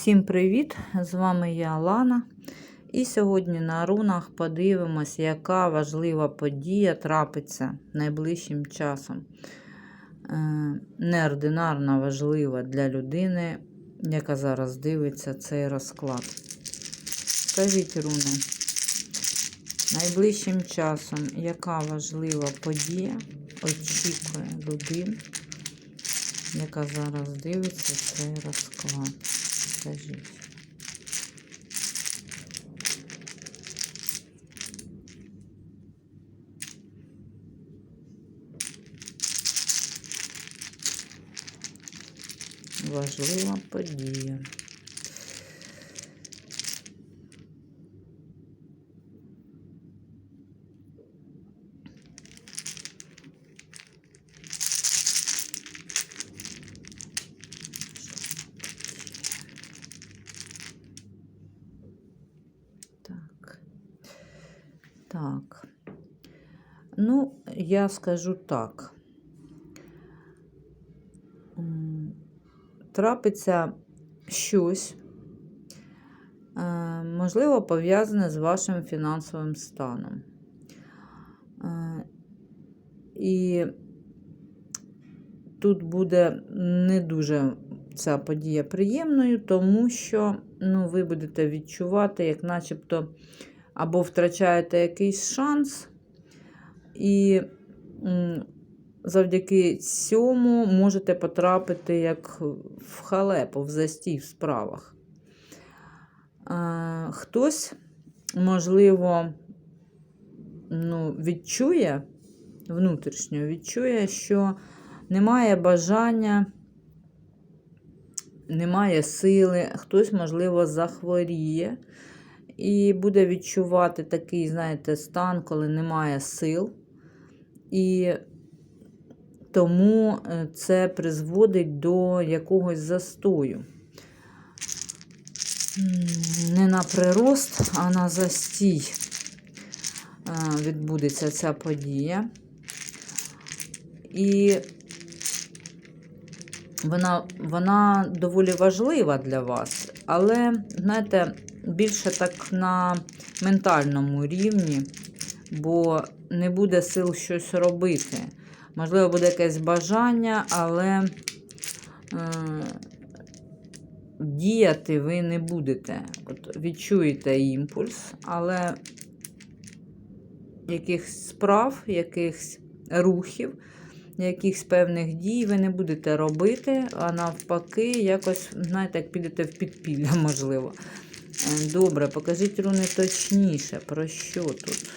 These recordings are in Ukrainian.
Всім привіт! З вами я Лана. І сьогодні на рунах подивимось, яка важлива подія трапиться найближчим часом. Е, Неординарно важлива для людини, яка зараз дивиться цей розклад. Скажіть, руни, найближчим часом, яка важлива подія очікує людину, яка зараз дивиться цей розклад? Скажіть. Важлива подія. Я скажу так. Трапиться щось, е, можливо, пов'язане з вашим фінансовим станом. Е, І тут буде не дуже ця подія приємною, тому що ну, ви будете відчувати, як начебто або втрачаєте якийсь шанс, і завдяки цьому можете потрапити як в халепу, в застій в справах. Хтось, можливо, ну, відчує внутрішньо, відчує, що немає бажання, немає сили, хтось, можливо, захворіє і буде відчувати такий, знаєте, стан, коли немає сил. І тому е, це призводить до якогось застою. Не на прирост, а на застій е, відбудеться ця подія. І вона, вона доволі важлива для вас, але, знаєте, більше так на ментальному рівні, бо не буде сил щось робити. Можливо, буде якесь бажання, але е, діяти ви не будете. От Відчуєте імпульс, але якихось справ, якихось рухів, якихось певних дій ви не будете робити, а навпаки, якось, знаєте, як підете в підпілля, можливо. Е, Добре, покажіть руни точніше, про що тут.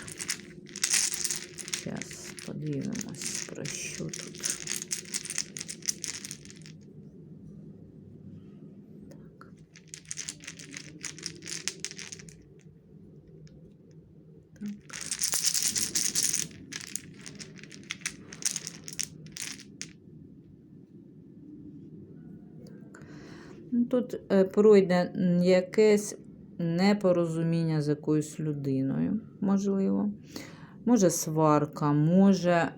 Зараз подивимось, про що тут. Так. Так. Тут е, пройде якесь непорозуміння з якоюсь людиною, можливо. Може сварка, може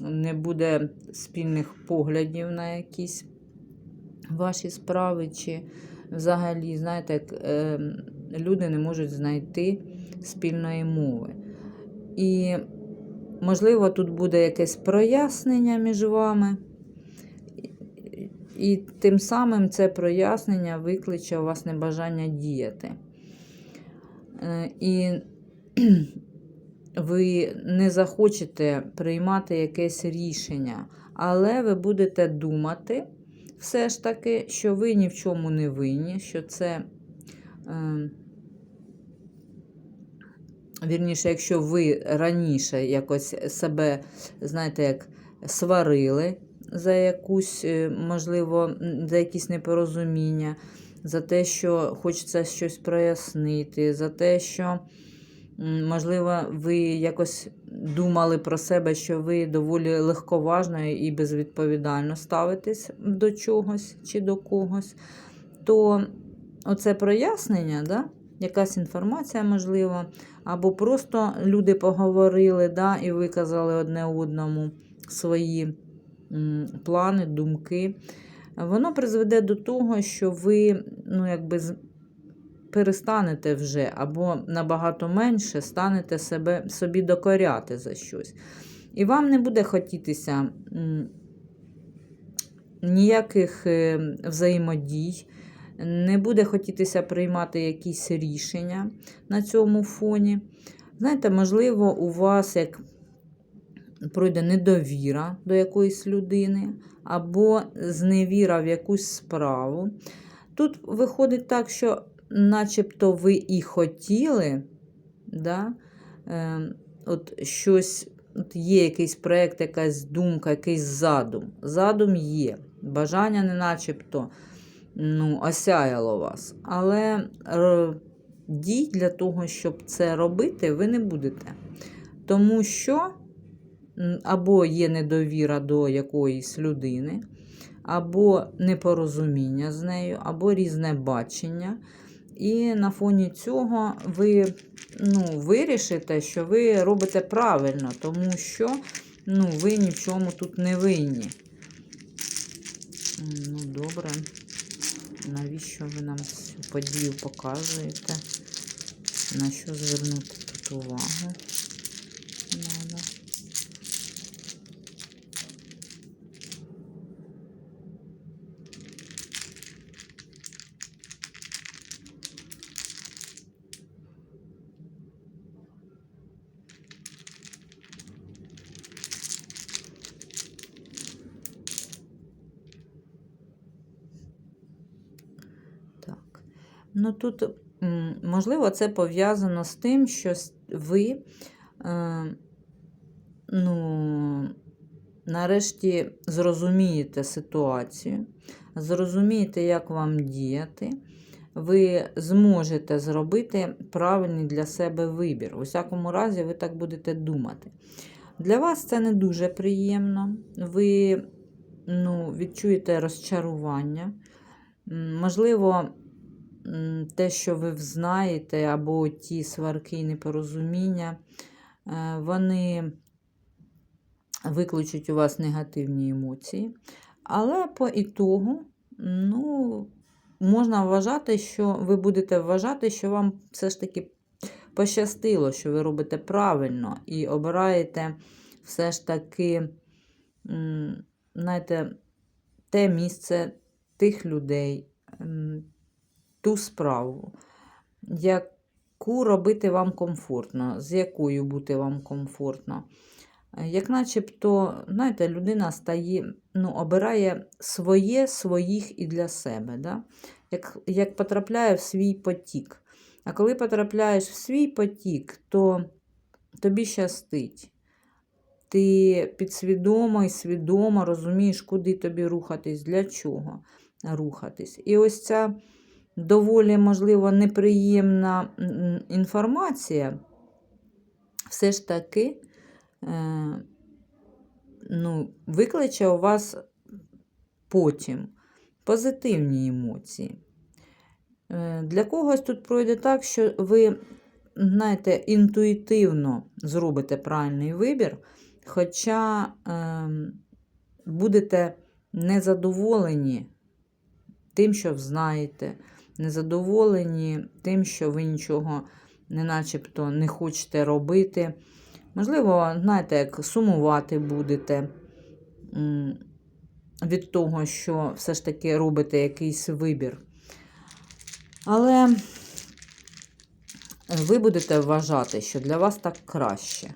не буде спільних поглядів на якісь ваші справи, чи взагалі, знаєте, як е, люди не можуть знайти спільної мови. І, можливо, тут буде якесь прояснення між вами. І тим самим це прояснення викличе у вас небажання діяти. Е, І ви не захочете приймати якесь рішення, але ви будете думати все ж таки, що ви ні в чому не винні, що це. Е, Вірніше, якщо ви раніше якось себе, знаєте, як сварили за якусь, е, можливо, за якісь непорозуміння, за те, що хочеться щось прояснити, за те, що, можливо, ви якось думали про себе, що ви доволі легковажно і безвідповідально ставитесь до чогось чи до когось, то оце прояснення, да? якась інформація, можливо, або просто люди поговорили да, і виказали одне одному свої плани, думки. воно призведе до того, що ви, ну, якби, перестанете вже або набагато менше станете себе, собі докоряти за щось. І вам не буде хотітися ніяких е, взаємодій, не буде хотітися приймати якісь рішення на цьому фоні. Знаєте, можливо, у вас як пройде недовіра до якоїсь людини, або зневіра в якусь справу. Тут виходить так, що начебто ви і хотіли, да, е, от щось, от є якийсь проєкт, якась думка, якийсь задум. Задум є. Бажання не начебто ну, осяяло вас. Але е, дій для того, щоб це робити, ви не будете. Тому що або є недовіра до якоїсь людини, або непорозуміння з нею, або різне бачення. І на фоні цього ви ну, вирішите, що ви робите правильно, тому що ну, ви ні в чому тут не винні. Ну, добре. Навіщо ви нам цю подію показуєте? На що звернути тут увагу? Надо. Так. Ну тут, можливо, це пов'язано з тим, що ви, е, ну, нарешті зрозумієте ситуацію, зрозумієте, як вам діяти. Ви зможете зробити правильний для себе вибір. У всякому разі, ви так будете думати. Для вас це не дуже приємно. Ви ну, відчуєте розчарування. Можливо, те, що ви знаєте, або ті сварки і непорозуміння, е, вони викличуть у вас негативні емоції. Але по ітогу, ну, можна вважати, що ви будете вважати, що вам все ж таки пощастило, що ви робите правильно і обираєте все ж таки, знаєте, те місце тих людей, ту справу, яку робити вам комфортно, з якою бути вам комфортно. Як начебто, знаєте, людина стає, ну, обирає своє, своїх і для себе. Да? Як, як потрапляє в свій потік. А коли потрапляєш в свій потік, то тобі щастить. Ти підсвідомо і свідомо розумієш, куди тобі рухатись, для чого рухатись. І ось ця доволі, можливо, неприємна інформація, все ж таки е, ну, викличе у вас потім позитивні емоції. Е, Для когось тут пройде так, що ви, знаєте, інтуїтивно зробите правильний вибір, хоча ем, будете незадоволені тим, що знаєте, незадоволені тим, що ви нічого не начебто не хочете робити. Можливо, знаєте, як сумувати будете від того, що все ж таки робите якийсь вибір. Але ви будете вважати, що для вас так краще.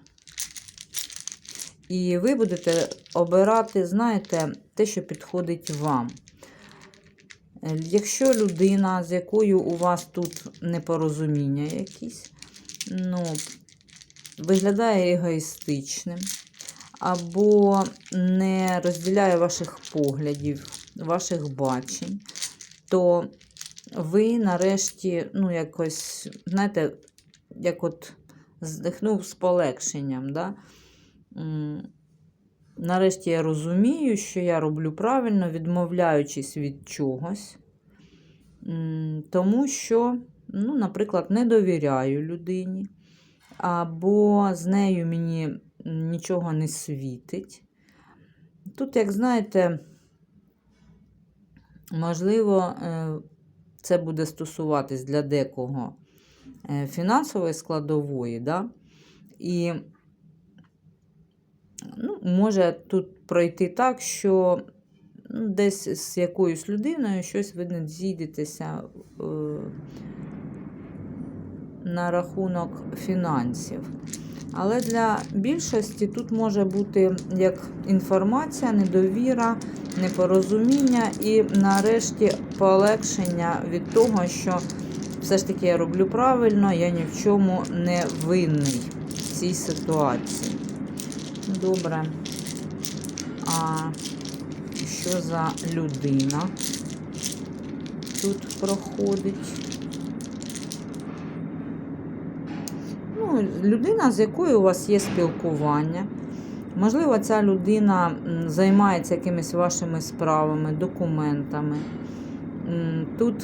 І ви будете обирати, знаєте, те, що підходить вам. Е, Якщо людина, з якою у вас тут непорозуміння якісь, ну, виглядає егоїстичним, або не розділяє ваших поглядів, ваших бачень, то ви нарешті, ну, якось, знаєте, як от здихнув з полегшенням. Да? Нарешті я розумію, що я роблю правильно, відмовляючись від чогось. Тому що, ну, наприклад, не довіряю людині, або з нею мені нічого не світить. Тут, як знаєте, Можливо, е, це буде стосуватись для декого е, фінансової складової, да? і ну, може тут пройти так, що ну, десь з якоюсь людиною щось ви не зійдетеся е, на рахунок фінансів. Але для більшості тут може бути як інформація, недовіра, непорозуміння і нарешті полегшення від того, що все ж таки я роблю правильно, я ні в чому не винний в цій ситуації. Добре. А що за людина тут проходить? Ну, людина, з якою у вас є спілкування. Можливо, ця людина займається якимись вашими справами, документами. Тут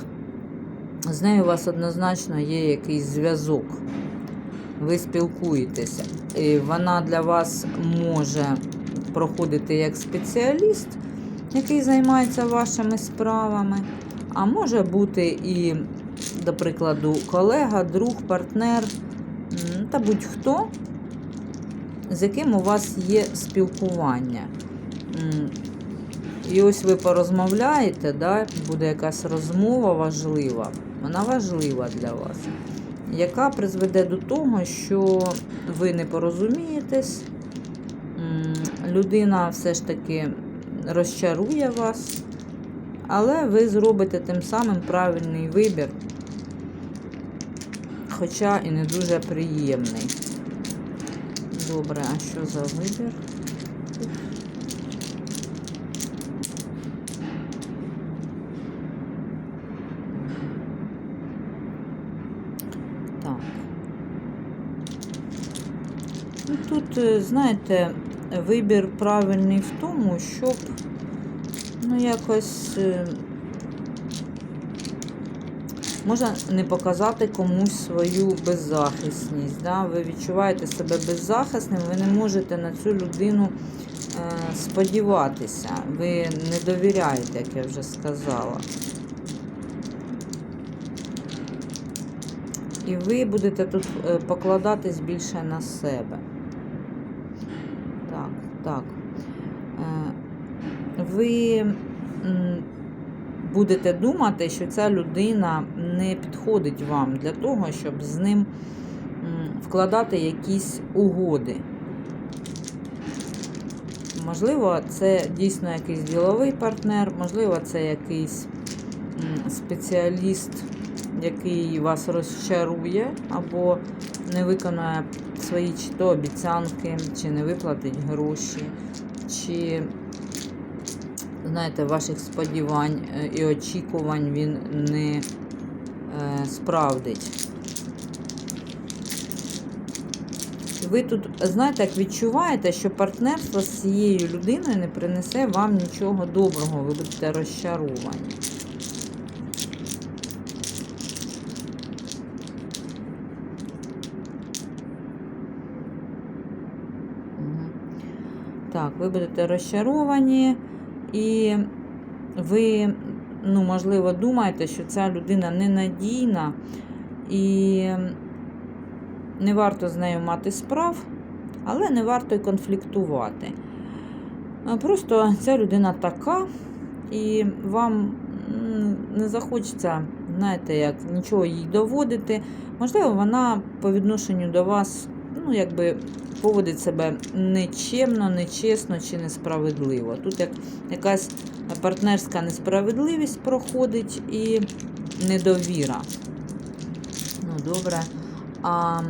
з нею у вас однозначно є якийсь зв'язок. Ви спілкуєтеся. І вона для вас може проходити як спеціаліст, який займається вашими справами, а може бути і, до прикладу, колега, друг, партнер та будь-хто, з яким у вас є спілкування. І ось ви порозмовляєте, да, буде якась розмова важлива, вона важлива для вас, яка призведе до того, що ви не порозумієтесь, людина все ж таки розчарує вас, але ви зробите тим самим правильний вибір, хоча і не дуже приємний. Добре, а що за вибір? тут? Так. Ну, тут, е, знаєте, вибір правильний в тому, щоб ну, якось е, можна не показати комусь свою беззахисність. Да? Ви відчуваєте себе беззахисним, ви не можете на цю людину е, сподіватися. Ви не довіряєте, як я вже сказала. І ви будете тут е, покладатись більше на себе. Так, так. Е, Ви будете думати, що ця людина не підходить вам для того, щоб з ним вкладати якісь угоди. Можливо, це дійсно якийсь діловий партнер, можливо, це якийсь спеціаліст, який вас розчарує або не виконає свої чи то обіцянки, чи не виплатить гроші, чи, знаєте, ваших сподівань е, і очікувань він не е, справдить. Ви тут, знаєте, як відчуваєте, що партнерство з цією людиною не принесе вам нічого доброго, ви будете розчаровані. Ви будете розчаровані, і ви, ну, можливо, думаєте, що ця людина ненадійна і не варто з нею мати справ, але не варто й конфліктувати. Просто ця людина така, і вам не захочеться, знаєте, як нічого їй доводити. Можливо, вона по відношенню до вас, ну, якби поводить себе нечемно, нечесно чи несправедливо. Тут як якась партнерська несправедливість проходить і недовіра. Ну, добре. А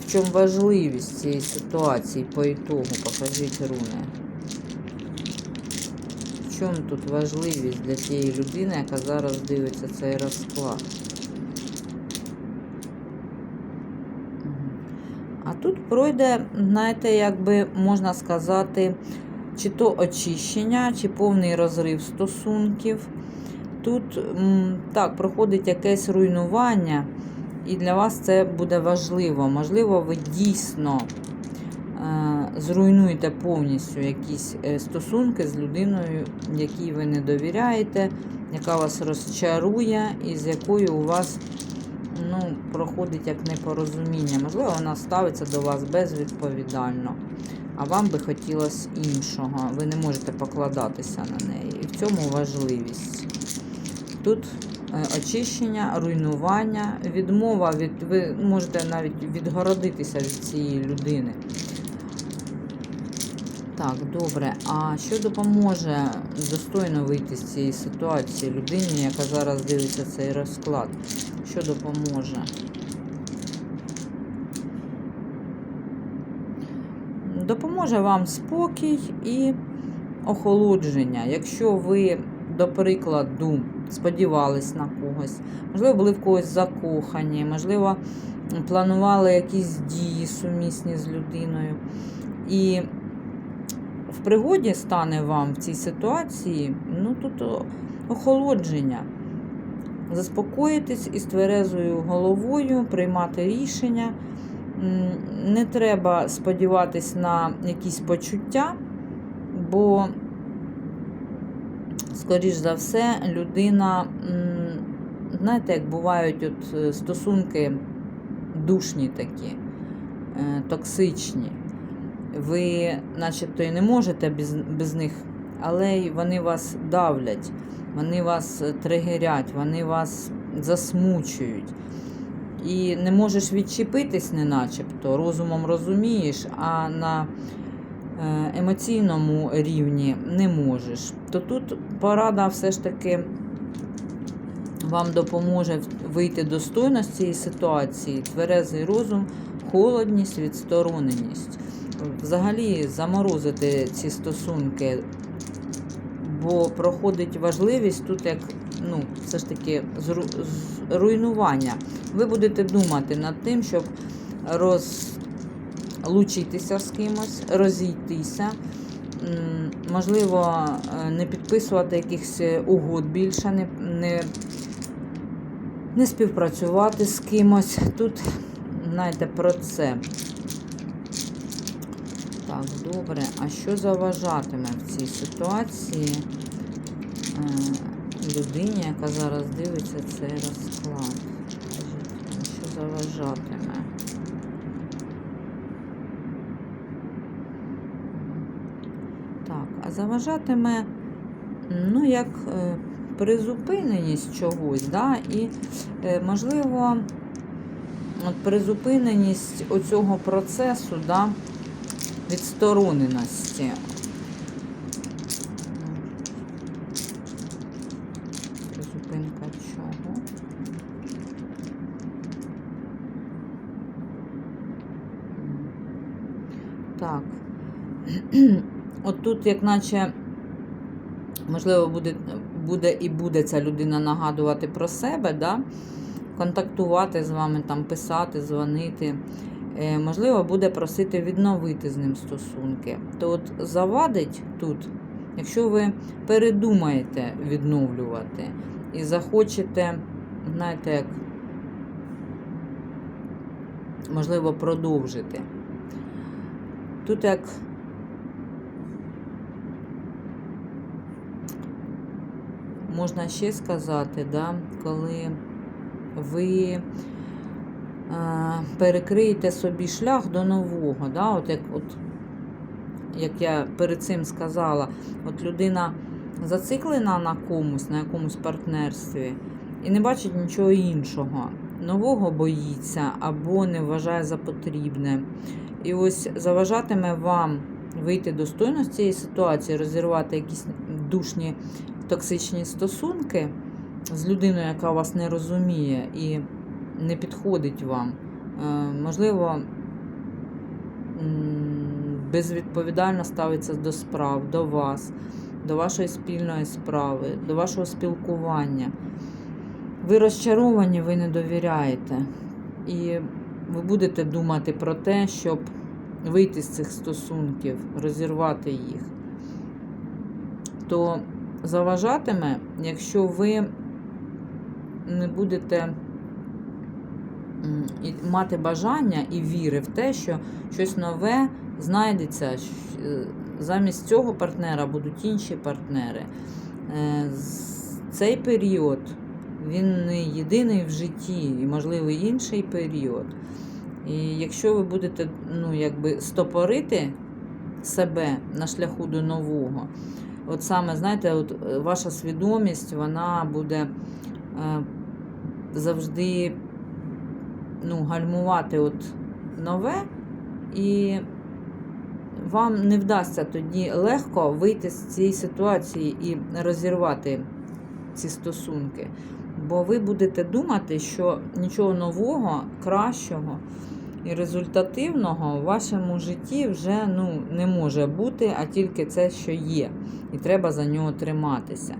в чому важливість цієї ситуації по ітогу? Покажіть руни. В чому тут важливість для тієї людини, яка зараз дивиться цей розклад? Мгм. А тут пройде, знаєте, якби можна сказати, чи то очищення, чи повний розрив стосунків. Тут так, проходить якесь руйнування, і для вас це буде важливо. Можливо, ви дійсно е, зруйнуєте повністю якісь е, стосунки з людиною, якій ви не довіряєте, яка вас розчарує і з якою у вас ну, проходить як непорозуміння. Можливо, вона ставиться до вас безвідповідально, а вам би хотілося іншого. Ви не можете покладатися на неї. І в цьому важливість. Тут е, очищення, руйнування, відмова від. Ви можете навіть відгородитися від цієї людини. Так, добре. А що допоможе достойно вийти з цієї ситуації людині, яка зараз дивиться цей розклад? Що допоможе? Допоможе вам спокій і охолодження. Якщо ви, до прикладу, сподівались на когось, можливо, були в когось закохані, можливо, планували якісь дії сумісні з людиною. І в пригоді стане вам в цій ситуації, ну тут охолодження. Заспокоїтись із тверезою головою, приймати рішення. Не треба сподіватись на якісь почуття, бо, скоріш за все, людина, знаєте, як бувають от е, стосунки душні такі, е, токсичні. Ви, начебто, і не можете без, без них, але вони вас давлять, вони вас е, тригерять, вони вас засмучують. І не можеш відчепитись, не начебто, розумом розумієш, а на е, емоційному рівні не можеш. То тут порада все ж таки вам допоможе вийти достойно з цієї ситуації, тверезий розум, холодність, відстороненість. Взагалі заморозити ці стосунки, бо проходить важливість тут як ну, все ж таки руйнування. Ви будете думати над тим, щоб розлучитися з кимось, розійтися. Можливо, е, не підписувати якихось угод більше, не, не, не співпрацювати з кимось. Тут, знаєте, про це. Так, добре. А що заважатиме в цій ситуації е, людині, яка зараз дивиться цей розклад? Що заважатиме? Так, а заважатиме, ну, як е, призупиненість чогось, да? і, е, можливо, призупиненість оцього процесу, да? Відстороненості. Призупинка чого? Так. От тут, як наче, можливо, буде, буде і буде ця людина нагадувати про себе, да? контактувати з вами, там, писати, дзвонити. Е, можливо, буде просити відновити з ним стосунки. То от завадить тут, якщо ви передумаєте відновлювати і захочете, знаєте, як, можливо, продовжити. Тут як можна ще сказати, да, коли ви е, перекриєте собі шлях до нового. Да, от як, от, як я перед цим сказала, от людина зациклена на комусь, на якомусь партнерстві і не бачить нічого іншого. Нового боїться або не вважає за потрібне. І ось заважатиме вам вийти достойно з цієї ситуації, розірвати якісь душні токсичні стосунки з людиною, яка вас не розуміє і не підходить вам. Е, Можливо, безвідповідально ставиться до справ, до вас, до вашої спільної справи, до вашого спілкування. Ви розчаровані, ви не довіряєте. І ви будете думати про те, щоб вийти з цих стосунків, розірвати їх. То заважатиме, якщо ви не будете і мати бажання і віри в те, що щось нове знайдеться, е, замість цього партнера будуть інші партнери. Е, Цей період він не єдиний в житті, і, можливо, інший період. І якщо ви будете ну, якби стопорити себе на шляху до нового, от саме, знаєте, от е, ваша свідомість, вона буде завжди ну, гальмувати от нове, і вам не вдасться тоді легко вийти з цієї ситуації і розірвати ці стосунки. Бо ви будете думати, що нічого нового, кращого і результативного в вашому житті вже ну, не може бути, а тільки це, що є. І треба за нього триматися.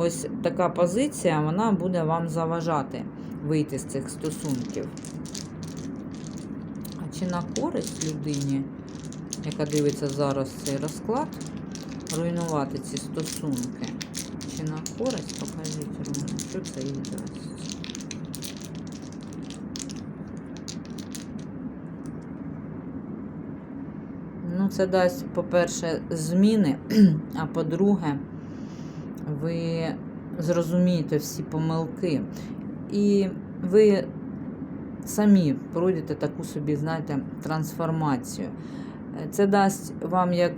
Ось така позиція вона буде вам заважати вийти з цих стосунків. А чи на користь людині, яка дивиться зараз цей розклад, руйнувати ці стосунки? Чи на користь? Покажіть, Руна, що це їй дасть? Ну, це дасть, по-перше, зміни, а по-друге, ви зрозумієте всі помилки. І ви самі пройдете таку собі, знаєте, трансформацію. Це дасть вам як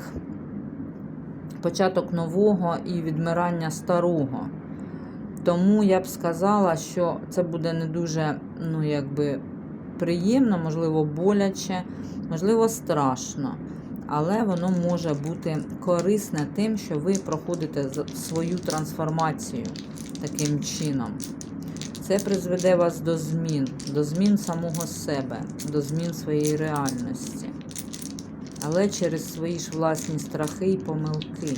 початок нового і відмирання старого. Тому я б сказала, що це буде не дуже, ну, якби, приємно, можливо, боляче, можливо, страшно. Але воно може бути корисне тим, що ви проходите свою трансформацію таким чином. Це призведе вас до змін, до змін самого себе, до змін своєї реальності. Але через свої ж власні страхи і помилки.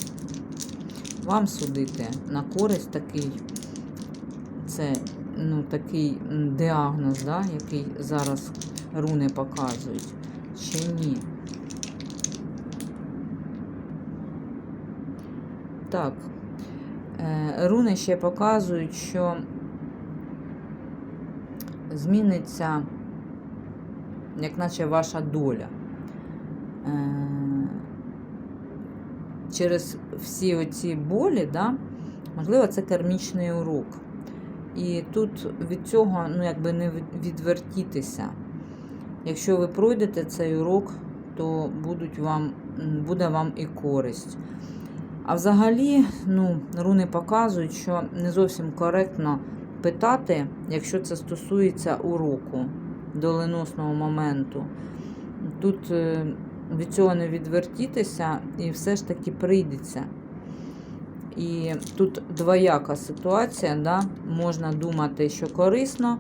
Вам судити на користь такий, це ну, такий діагноз, да, який зараз руни показують, чи ні. Так. Е, Руни ще показують, що зміниться, як наче ваша доля. Е, Через всі оці болі, да, можливо, це кармічний урок. І тут від цього ну, якби не відвертітися. Якщо ви пройдете цей урок, то будуть вам, буде вам і користь. А взагалі, ну, руни показують, що не зовсім коректно питати, якщо це стосується уроку, доленосного моменту. Тут е, від цього не відвертітися і все ж таки прийдеться. І тут двояка ситуація, да? можна думати, що корисно,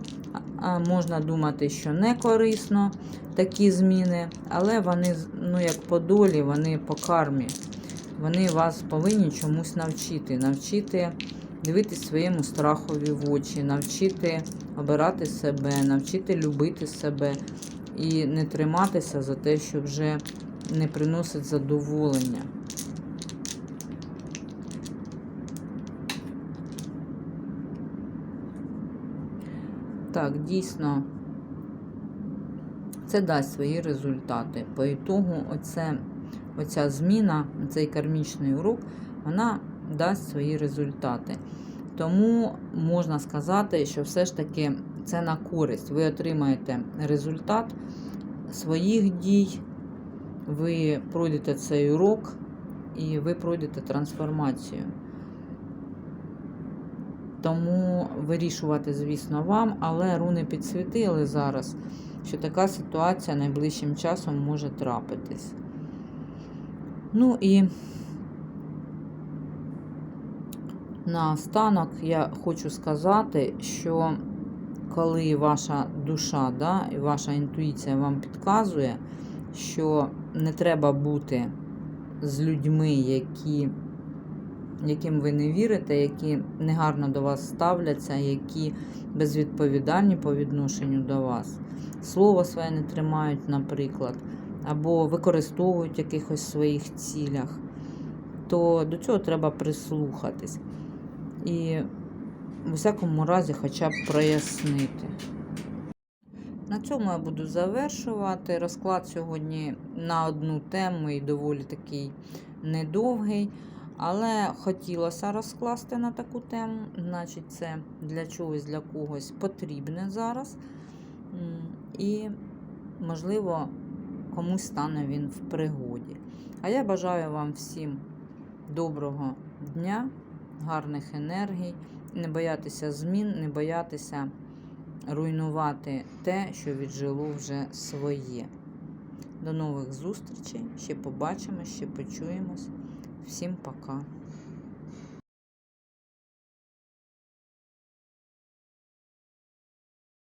а можна думати, що не корисно такі зміни, але вони, ну, як по долі, вони по кармі. Вони вас повинні чомусь навчити. Навчити дивитись своєму страхові в очі, навчити обирати себе, навчити любити себе і не триматися за те, що вже не приносить задоволення. Так, дійсно, це дасть свої результати. По ітогу, оце, оця зміна, цей кармічний урок, вона дасть свої результати. Тому можна сказати, що все ж таки це на користь. Ви отримаєте результат своїх дій, ви пройдете цей урок і ви пройдете трансформацію. Тому вирішувати, звісно, вам, але руни підсвітили зараз, що така ситуація найближчим часом може трапитись. Ну і наостанок я хочу сказати, що коли ваша душа да, і ваша інтуїція вам підказує, що не треба бути з людьми, які яким ви не вірите, які негарно до вас ставляться, які безвідповідальні по відношенню до вас, слово своє не тримають, наприклад, або використовують в якихось своїх цілях, то до цього треба прислухатись. І в усякому разі хоча б прояснити. На цьому я буду завершувати. Розклад сьогодні на одну тему і доволі такий недовгий. Але хотілося розкласти на таку тему. Значить, це для чогось, для когось потрібне зараз. І, можливо, комусь стане він в пригоді. А я бажаю вам всім доброго дня, гарних енергій, не боятися змін, не боятися руйнувати те, що віджило вже своє. До нових зустрічей. Ще побачимо, ще почуємось. Всім пока.